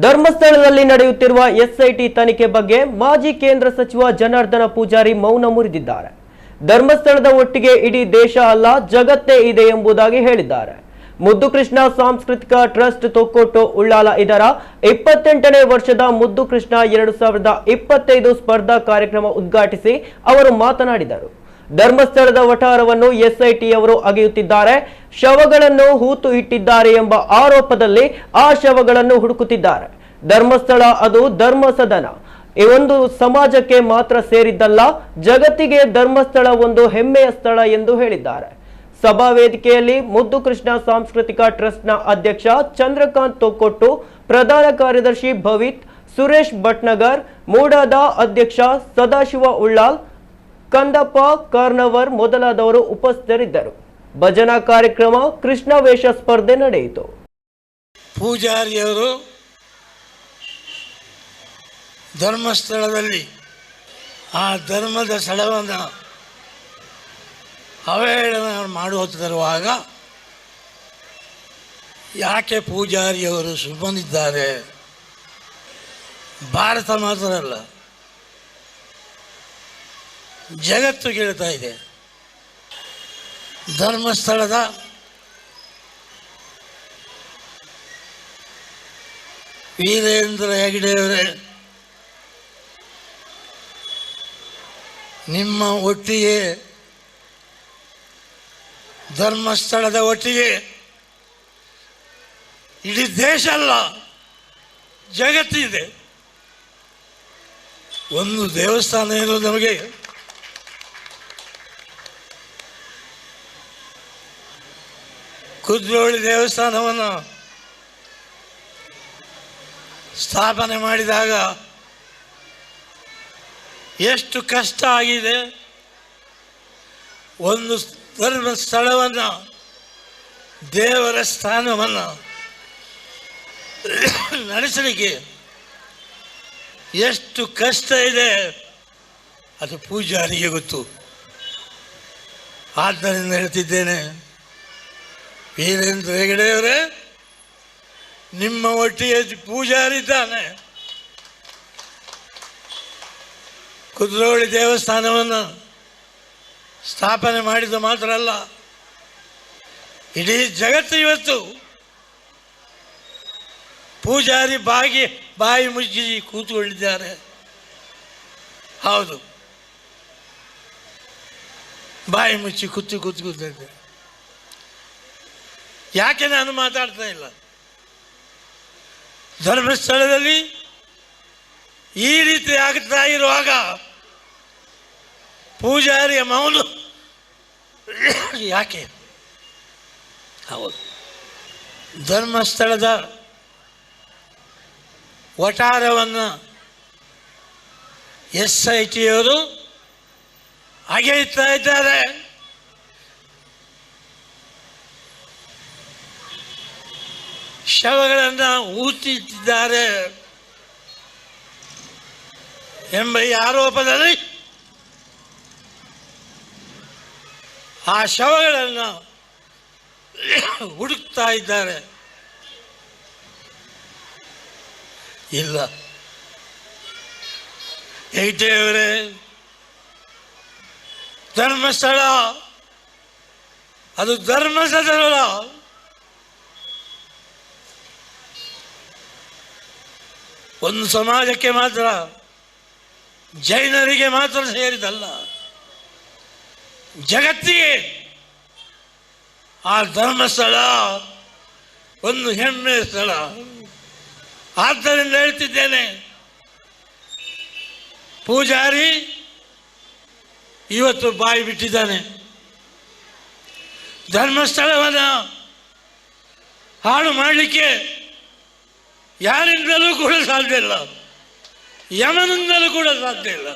ಧರ್ಮಸ್ಥಳದಲ್ಲಿ ನಡೆಯುತ್ತಿರುವ ಎಸ್ಐಟಿ ತನಿಖೆ ಬಗ್ಗೆ ಮಾಜಿ ಕೇಂದ್ರ ಸಚಿವ ಜನಾರ್ದನ ಪೂಜಾರಿ ಮೌನ ಮುರಿದಿದ್ದಾರೆ. ಧರ್ಮಸ್ಥಳದ ಒಟ್ಟಿಗೆ ಇಡೀ ದೇಶ ಅಲ್ಲ, ಜಗತ್ತೇ ಇದೆ ಎಂಬುದಾಗಿ ಹೇಳಿದ್ದಾರೆ. ಮುದ್ದು ಕೃಷ್ಣ ಸಾಂಸ್ಕೃತಿಕ ಟ್ರಸ್ಟ್ ತೊಕ್ಕೊಟ್ಟು ಉಳ್ಳಾಲ ಇದರ ಇಪ್ಪತ್ತೆಂಟನೇ ವರ್ಷದ ಮುದ್ದು ಕೃಷ್ಣ ಎರಡು ಸಾವಿರದ ಇಪ್ಪತ್ತೈದು ಸ್ಪರ್ಧಾ ಕಾರ್ಯಕ್ರಮ ಉದ್ಘಾಟಿಸಿ ಅವರು ಮಾತನಾಡಿದರು. ಧರ್ಮಸ್ಥಳದ ವಠಾರವನ್ನು ಎಸ್ಐಟಿಯವರು ಅಗೆಯುತ್ತಿದ್ದಾರೆ. ಶವಗಳನ್ನು ಹೂತು ಇಟ್ಟಿದ್ದಾರೆ ಎಂಬ ಆರೋಪದಲ್ಲಿ ಆ ಶವಗಳನ್ನು ಹುಡುಕುತ್ತಿದ್ದಾರೆ. ಧರ್ಮಸ್ಥಳ ಅದು ಧರ್ಮ ಸದನ. ಈ ಒಂದು ಸಮಾಜಕ್ಕೆ ಮಾತ್ರ ಸೇರಿದ್ದಲ್ಲ, ಜಗತ್ತಿಗೆ ಧರ್ಮಸ್ಥಳ ಒಂದು ಹೆಮ್ಮೆಯ ಸ್ಥಳ ಎಂದು ಹೇಳಿದ್ದಾರೆ. ಸಭಾ ವೇದಿಕೆಯಲ್ಲಿ ಮುದ್ದು ಕೃಷ್ಣ ಸಾಂಸ್ಕೃತಿಕ ಟ್ರಸ್ಟ್ನ ಅಧ್ಯಕ್ಷ ಚಂದ್ರಕಾಂತ್ ತೊಕ್ಕೊಟ್ಟು, ಪ್ರಧಾನ ಕಾರ್ಯದರ್ಶಿ ಭವಿತ್, ಸುರೇಶ್ ಭಟ್ನಗರ್, ಮೂಡಾದ ಅಧ್ಯಕ್ಷ ಸದಾಶಿವ ಉಳ್ಳಾಲ್ ಕಂದಪ್ಪ ಕಾರ್ನವರ್ ಮೊದಲಾದವರು ಉಪಸ್ಥಿತರಿದ್ದರು. ಭಜನಾ ಕಾರ್ಯಕ್ರಮ, ಕೃಷ್ಣ ವೇಷ ಸ್ಪರ್ಧೆ ನಡೆಯಿತು. ಪೂಜಾರಿಯವರು ಧರ್ಮಸ್ಥಳದಲ್ಲಿ ಆ ಧರ್ಮದ ಸ್ಥಳವನ್ನು ಅವೇಳನ ಮಾಡುತ್ತಿರುವಾಗ ಯಾಕೆ ಪೂಜಾರಿಯವರು ಸುಮ್ಮನಿದ್ದಾರೆ? ಭಾರತ ಮಾತ್ರ ಅಲ್ಲ. ಜಗತ್ತು ಕೇಳ್ತಾ ಇದೆ. ಧರ್ಮಸ್ಥಳದ ವೀರೇಂದ್ರ ಹೆಗಡೆಯವರೇ ನಿಮ್ಮ ಒಟ್ಟಿಗೆ, ಧರ್ಮಸ್ಥಳದ ಒಟ್ಟಿಗೆ, ಇಡೀ ದೇಶ ಅಲ್ಲ, ಜಗತ್ತಿದೆ. ಒಂದು ದೇವಸ್ಥಾನ ಏನು ನಮಗೆ ಕುದ್ರೋಳಿ ದೇವಸ್ಥಾನವನ್ನು ಸ್ಥಾಪನೆ ಮಾಡಿದಾಗ ಎಷ್ಟು ಕಷ್ಟ ಆಗಿದೆ. ಒಂದು ಧರ್ಮ ಸ್ಥಳವನ್ನು, ದೇವರ ಸ್ಥಾನವನ್ನು ನಡೆಸಲಿಕ್ಕೆ ಎಷ್ಟು ಕಷ್ಟ ಇದೆ. ಅದು ಪೂಜಾರಿಗೆ ಗೊತ್ತು. ಆದ್ದರಿಂದ ಹೇಳ್ತಿದ್ದೇನೆ. ವೀರೇಂದ್ರ ಹೆಗಡೆಯವರೇ ನಿಮ್ಮ ಒಟ್ಟಿಗೆ ಪೂಜಾರಿದ್ದಾನೆ ಕುದ್ರೋಳಿ ದೇವಸ್ಥಾನವನ್ನು ಸ್ಥಾಪನೆ ಮಾಡಿದ ಮಾತ್ರ ಅಲ್ಲ, ಇಡೀ ಜಗತ್ತು ಇವತ್ತು ಪೂಜಾರಿ ಬಾಗಿ, ಬಾಯಿ ಮುಚ್ಚಿ ಕೂತ್ಕೊಂಡಿದ್ದಾರೆ. ಹೌದು. ಬಾಯಿ ಮುಚ್ಚಿ ಕೂತು ಕೂತು ಕೂತಿದ್ದೆ ಯಾಕೆ ನಾನು ಮಾತಾಡ್ತಾ ಇಲ್ಲ? ಧರ್ಮಸ್ಥಳದಲ್ಲಿ ಈ ರೀತಿ ಆಗ್ತಾ ಇರುವಾಗ ಪೂಜಾರಿಯ ಮೌನ. ಯಾಕೆ? ಹೌದು. ಧರ್ಮಸ್ಥಳದ ವಟಾರವನ್ನು ಎಸ್ ಐ ಟಿಯವರು ಅಗೆಯುತ್ತಾ ಇದ್ದಾರೆ. ಶವಗಳನ್ನು ಊತಿದ್ದಾರೆ ಎಂಬ ಈ ಆರೋಪದಲ್ಲಿ ಆ ಶವಗಳನ್ನು ಹುಡುಕ್ತಾ ಇದ್ದಾರೆ. ಇಲ್ಲ. ಏಟೇವರೇ ಧರ್ಮಸ್ಥಳ. ಅದು ಧರ್ಮಸ್ಥಳ. ಒಂದು ಸಮಾಜಕ್ಕೆ ಮಾತ್ರ, ಜೈನರಿಗೆ ಮಾತ್ರ ಸೇರಿದಲ್ಲ. ಜಗತ್ತಿಗೆ ಆ ಧರ್ಮಸ್ಥಳ ಒಂದು ಹೆಮ್ಮೆಯ ಸ್ಥಳ. ಆದ್ದರಿಂದ ಹೇಳ್ತಿದ್ದೇನೆ, ಪೂಜಾರಿ ಇವತ್ತು ಬಾಯಿ ಬಿಟ್ಟಿದ್ದಾನೆ. ಧರ್ಮಸ್ಥಳವನ್ನು ಹಾಳು ಮಾಡಲಿಕ್ಕೆ ಯಾರಿಂದಲೂ ಕೂಡ ಸಾಧ್ಯ ಇಲ್ಲ. ಯಮನಿಂದಲೂ ಕೂಡ ಸಾಧ್ಯ ಇಲ್ಲ.